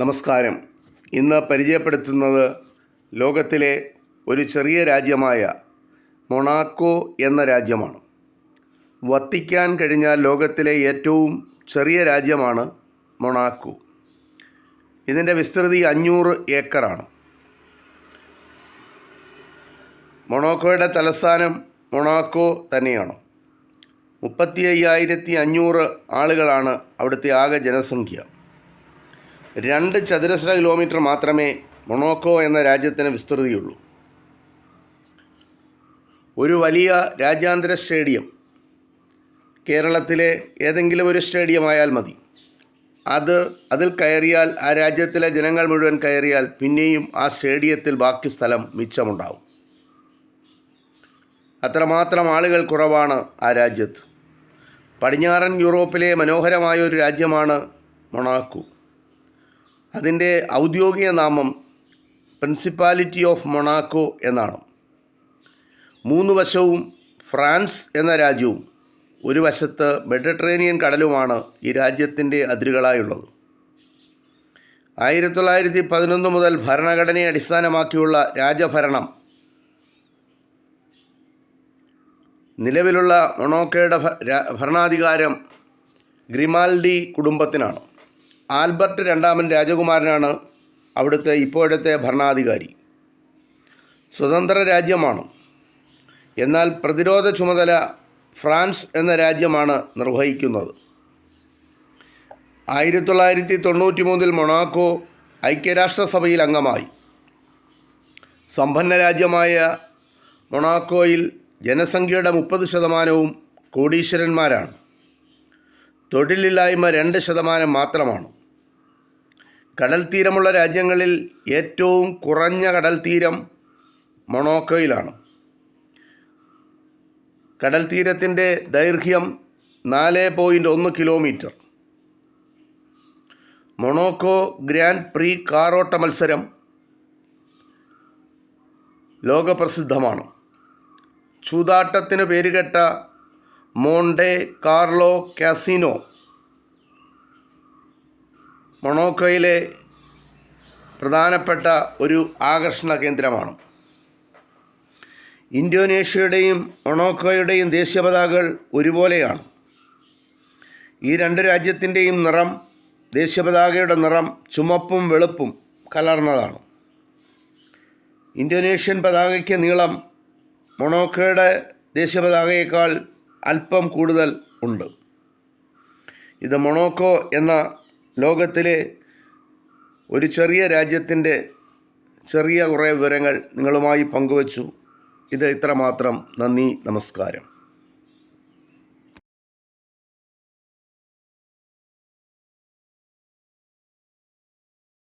നമസ്കാരം. ഇന്ന് പരിചയപ്പെടുത്തുന്നത് ലോകത്തിലെ ഒരു ചെറിയ രാജ്യമായ മൊണാക്കോ എന്ന രാജ്യമാണ്. വത്തിക്കാൻ കഴിഞ്ഞ ലോകത്തിലെ ഏറ്റവും ചെറിയ രാജ്യമാണ് മൊണാക്കോ. ഇതിന്റെ വിസ്തൃതി അഞ്ഞൂറ് ഏക്കറാണ്. മൊണാക്കോയുടെ തലസ്ഥാനം മൊണാക്കോ തന്നെയാണ്. മുപ്പത്തി അയ്യായിരത്തി അഞ്ഞൂറ് ആളുകളാണ് അവിടുത്തെ ആകെ ജനസംഖ്യ. രണ്ട് ചതുരശ്ര കിലോമീറ്റർ മാത്രമേ മൊണോക്കോ എന്ന രാജ്യത്തിന് വിസ്തൃതിയുള്ളൂ. ഒരു വലിയ രാജ്യാന്തര സ്റ്റേഡിയം കേരളത്തിലെ ഏതെങ്കിലും ഒരു സ്റ്റേഡിയം ആയാൽ മതി. അത് അതിൽ കയറിയാൽ ആ രാജ്യത്തിലെ ജനങ്ങൾ മുഴുവൻ കയറിയാൽ പിന്നെയും ആ സ്റ്റേഡിയത്തിൽ ബാക്കി സ്ഥലം മിച്ചമുണ്ടാവും. അത്രമാത്രം ആളുകൾ കുറവാണ് ആ രാജ്യത്ത്. പടിഞ്ഞാറൻ യൂറോപ്പിലെ മനോഹരമായ ഒരു രാജ്യമാണ് മൊണാക്കോ. അതിന്റെ ഔദ്യോഗിക നാമം പ്രിൻസിപ്പാലിറ്റി ഓഫ് മൊണാക്കോ എന്നാണ്. മൂന്ന് വശവും ഫ്രാൻസ് എന്ന രാജ്യവും ഒരു വശത്ത് മെഡിറ്ററേനിയൻ കടലുമാണ് ഈ രാജ്യത്തിന്റെ അതിരുകളായുള്ളത്. ആയിരത്തി തൊള്ളായിരത്തി പതിനൊന്ന് മുതൽ ഭരണഘടനയെ അടിസ്ഥാനമാക്കിയുള്ള രാജഭരണം നിലവിലുള്ള മൊണോക്കയുടെ ഭരണാധികാരം ഗ്രിമാൽഡി കുടുംബത്തിനാണ്. ആൽബർട്ട് രണ്ടാമൻ രാജകുമാരനാണ് അവിടുത്തെ ഇപ്പോഴത്തെ ഭരണാധികാരി. സ്വതന്ത്ര രാജ്യമാണ്. എന്നാൽ പ്രതിരോധ ചുമതല ഫ്രാൻസ് എന്ന രാജ്യമാണ് നിർവഹിക്കുന്നത്. ആയിരത്തി തൊള്ളായിരത്തി തൊണ്ണൂറ്റി മൂന്നിൽ മൊണാക്കോ ഐക്യരാഷ്ട്രസഭയിൽ അംഗമായി. സമ്പന്ന രാജ്യമായ മൊണാക്കോയിൽ ജനസംഖ്യയുടെ മുപ്പത് ശതമാനവും കോടീശ്വരന്മാരാണ്. തൊഴിലില്ലായ്മ രണ്ട് ശതമാനം മാത്രമാണ്. കടൽ തീരമുള്ള രാജ്യങ്ങളിൽ ഏറ്റവും കുറഞ്ഞ കടൽ തീരം മൊണോക്കോയിലാണ്. കടൽ തീരത്തിന്റെ ദൈർഘ്യം നാല് പോയിന്റ് ഒന്ന് കിലോമീറ്റർ മൊണോക്കോ ഗ്രാൻഡ് പ്രീ കാറോട്ട മത്സരം ലോകപ്രസിദ്ധമാണ്. ചൂതാട്ടത്തിന് പേരുകെട്ട മോണ്ടെ കാർലോ കാസിനോ മൊണോക്കോയിലെ പ്രധാനപ്പെട്ട ഒരു ആകർഷണ കേന്ദ്രമാണ്. ഇന്തോനേഷ്യയുടെയും മൊണോക്കോയുടെയും ദേശീയ പതാകകൾ ഒരുപോലെയാണ്. ഈ രണ്ട് രാജ്യത്തിന്റെയും നിറം ദേശീയ പതാകയുടെ നിറം ചുമപ്പും വെളുപ്പും കലർന്നതാണ്. ഇന്തോനേഷ്യൻ പതാകയ്ക്ക് നീളം മൊണോക്കോയുടെ ദേശീയ പതാകയേക്കാൾ അല്പം കൂടുതൽ ഉണ്ട്. ഇത് മൊണോക്കോ എന്ന ലോകത്തിലെ ഒരു ചെറിയ രാജ്യത്തിന്റെ ചെറിയ കുറേ വിവരങ്ങൾ നിങ്ങളുമായി പങ്കുവച്ചു. ഇത് ഇത്രമാത്രം. നന്ദി നമസ്കാരം.